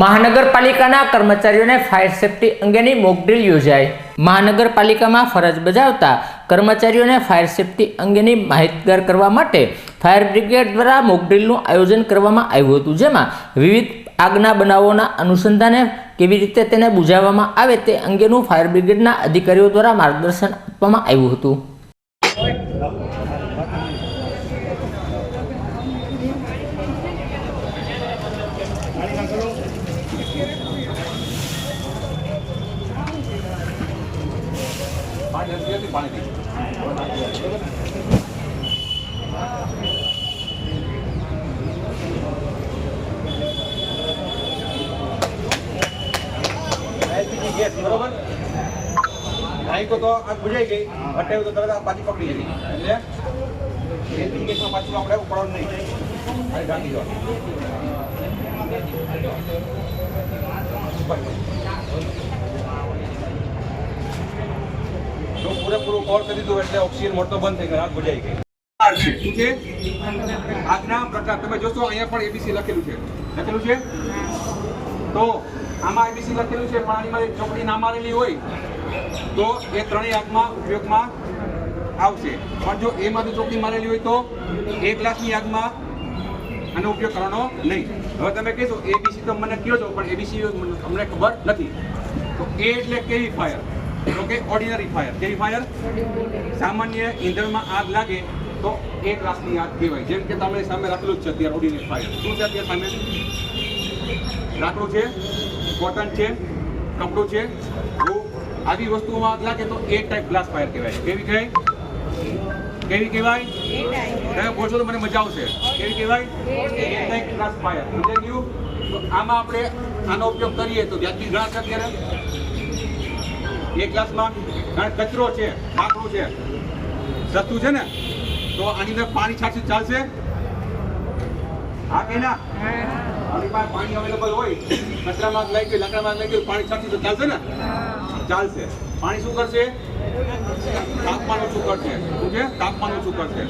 મહાનગરપાલિકાના કર્મચારીઓને fire safety અંગેની મોકડ્રીલ યોજાઈ. મહાનગરપાલિકામાં ફરજ બજાવતા કર્મચારીઓને ફાયર સેફટી અંગેની માહિતગાર કરવા માટે ફાયર બ્રિગેડ દ્વારા મોકડ્રીલનું આયોજન કરવામાં આવ્યું હતું, જેમાં વિવિધ આગના બનાવોના અનુસંધાને કેવી રીતે તેને બુઝાવવામાં આવે તે અંગેનું ફાયર બ્રિગેડના અધિકારીઓ દ્વારા માર્ગદર્શન આપવામાં આવ્યું હતું. એલપીજી ગેસ, બરોબર? નાખ્યો તો આ બુજાઈ ગઈ, હટાવ્યું તો તરત આ પાછી પકડી જતી એટલે એલપીજી ગેસમાં પાછું આપણે ઉપાડવાનું નહીં. ઢાંકી દેવાનું. પૂરેપૂરું કવર કરી દીધું એટલે ઓક્સિજન મળતો બંધ થઈ ગયો, રાત બુજાઈ ગઈ. આગના પ્રકાર, તમે જોશો, અહીંયા પણ એબીસી લખેલું છે. લખેલું છે? તો આમાં એબીસી લખેલું છે, પણ આની એક ચોકડી ના મારેલી હોય, તો એ ત્રણેય આગમાં ઉપયોગમાં આવશે. પણ જો એમાંથી ચોકડી મારેલી હોય તો એક લાખની આગમાં આનો ઉપયોગ કરવાનો નહીં. હવે તમે કહેશો એબીસી તો મને કયો છો, પણ એબીસી અમને ખબર નથી. તો એ એટલે કેવી ફાયર તો કે ઓર્ડિનરી ફાયર કેવી ફાયર સામાન્ય ઈંધણમાં આગ લાગે તો એ ક્લાસની આગ કહેવાય. જેમ કે તમે સામે રાખેલું જ છે અત્યારે ઓર્ડિનરી ફાયર શું છે અત્યારે સામે? રાખડું છે, કોટન છે, કપડું છે. આવી વસ્તુઓમાં આગ લાગે તો એ ટાઈપ ગ્લાસ ફાયર કહેવાય. કેવી કહેવાય? કેવી કહેવાય? તમે બોલશો તો મને મજા આવશે. કેવી કહેવાય? એ ટાઈપ ગ્લાસ ફાયર સમજાઈ ગયું? તો આમાં આપણે આનો ઉપયોગ કરીએ તો વ્યાજબી ગ્લાસ અત્યારે. એક ગ્લાસમાં કારણ કચરો છે લાકડું છે. સસ્તું છે ને, તો આની અંદર પાણી છાંટશું, ચાલશે? હા કે ના? પાસે પાણી અવેલેબલ હોય, કચરામાં લઈ ગયું લાકડામાં લઈ ગયું પાણી છાંટી તો ચાલશે ને? ચાલશે. પાણી શું કરશે? તાપમાન ઓછું કરશે. શું છે? તાપમાન ઓછું કરશે.